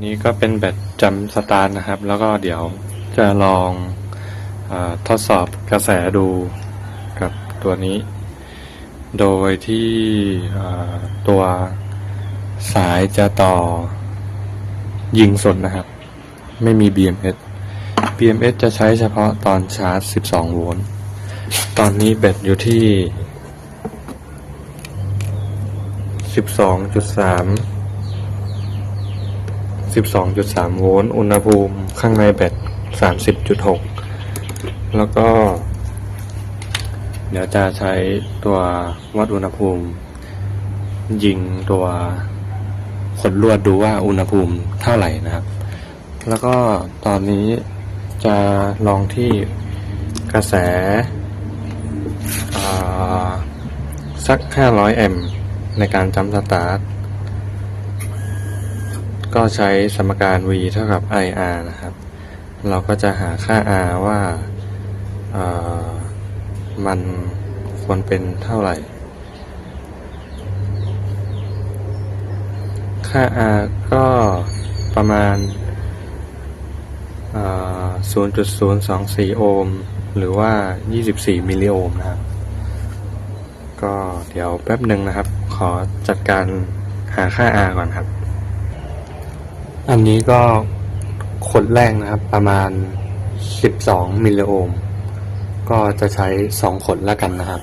นี้ก็เป็นแบตจำสตาร์นะครับ แล้วก็เดี๋ยวจะลองอทดสอบกระแสดูกับตัวนี้ โดยที่ตัวสายจะต่อยิงสดนะครับ ไม่มี BMS BMS จะใช้เฉพาะตอนชาร์จ 12 โวลต์ตอนนี้แบตอยู่ที่ 12.3 12.3 โวลต์ อุณหภูมิข้างในแบต 30.6 แล้วก็ เดี๋ยวจะใช้ตัววัดอุณหภูมิ ยิงตัวขนลวดดูว่าอุณหภูมิเท่าไหร่นะครับ แล้วก็ตอนนี้จะลองที่กระแสสัก 500 แอมป์ในการจำสตาร์ท ก็ใช้สมการ v เท่ากับ ir นะครับ เราก็จะหาค่า r ว่ามันควรเป็นเท่าไหร่ ค่า r ก็ประมาณ 0.024 โอห์ม หรือว่า 24 มิลลิโอห์มนะครับ ก็เดี๋ยวแป๊บหนึ่งนะครับ ขอจัดการหาค่า r ก่อนครับ อันนี้ก็ขดแรกนะครับ ประมาณ 12 มิลลิโอห์ม ก็จะใช้ 2 ขดแล้วกันนะครับ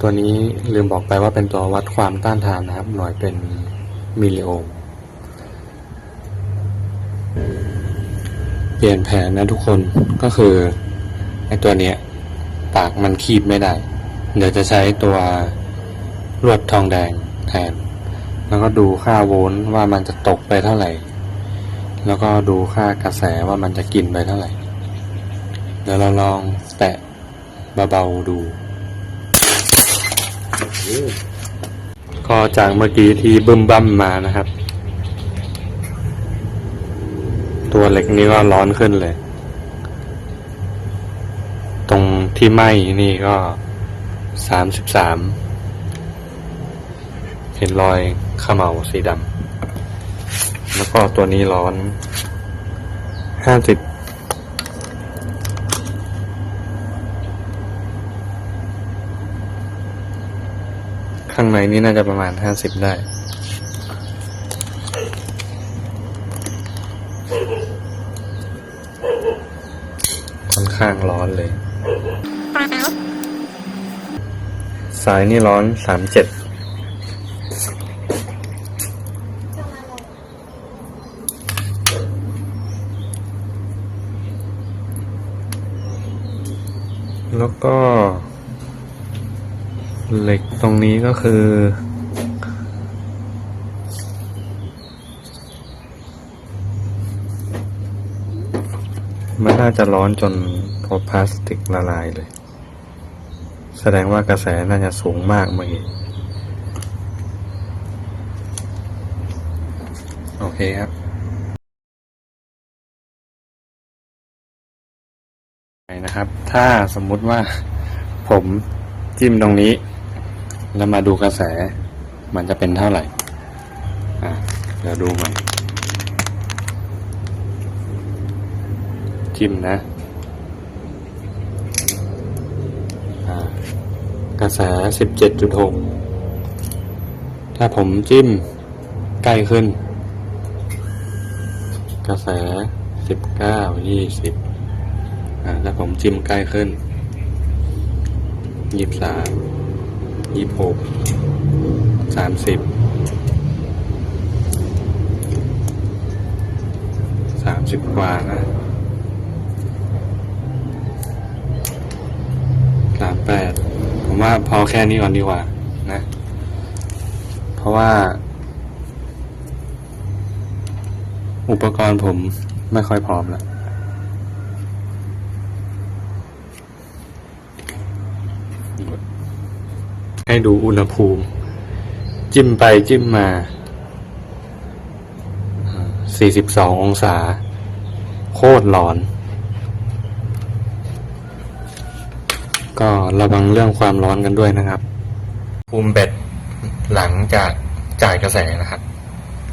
ตัวนี้ลืมบอกไปว่าเป็นตัววัดความต้านทานนะครับ หน่วยเป็นมิลลิโอห์ม เปลี่ยนแผนนะทุกคนก็คือไอตัวเนี้ยปากมันคีบไม่ได้ เดี๋ยวจะใช้ตัวลวดทองแดงแทน แล้วก็ดูค่าโวลต์ว่ามันจะตกไปเท่าไหร่ แล้วก็ดูค่ากระแสว่ามันจะกินไปเท่าไหร่ เดี๋ยวเราลองแตะเบาๆดู ก็จากเมื่อกี้ที่บึ้มบั้มมานะครับ ตัวเหล็กนี้ก็ร้อนขึ้นเลย ตรงที่ไหม้นี่ก็สามสิบสาม เห็นรอยเขม่าสีดำแล้วก็ตัวนี้ร้อนห้าสิบข้างในนี่น่าจะประมาณห้าสิบได้ค่อนข้างร้อนเลย สายนี่ร้อนสามเจ็ด แล้วก็ เหล็กตรงนี้ก็คือ มันน่าจะร้อนจนพอพลาสติกละลายเลย แสดงว่ากระแสน่าจะสูงมากเมื่อกี้โอเคครับ นนะครับ ถ้าสมมุติว่าผมจิ้มตรงนี้ แล้วมาดูกระแส มันจะเป็นเท่าไหร่ อะเดี๋ยวดูมันจิ้มนะอ่ากระแสสิบเจ็ดจุดหกถ้าผมจิ้มใกล้ขึ้น กระแสสิบเก้ายี่สิบ ถ้าผมจิ้มใกล้ขึ้นยี่สิบสามยี่สิบหกสามสิบสามสิบกว่านะสามแปดผมว่าพอแค่นี้ก่อนดีกว่านะ เพราะว่า อุปกรณ์ผมไม่ค่อยพร้อมแล้ว ให้ดูอุณหภูมิ จิ้มไปจิ้มมา 42 องศา โคตรร้อน ก็ระวังเรื่องความร้อนกันด้วยนะครับ ภูมิเบ็ดหลังจากจ่ายกระแสนะครับ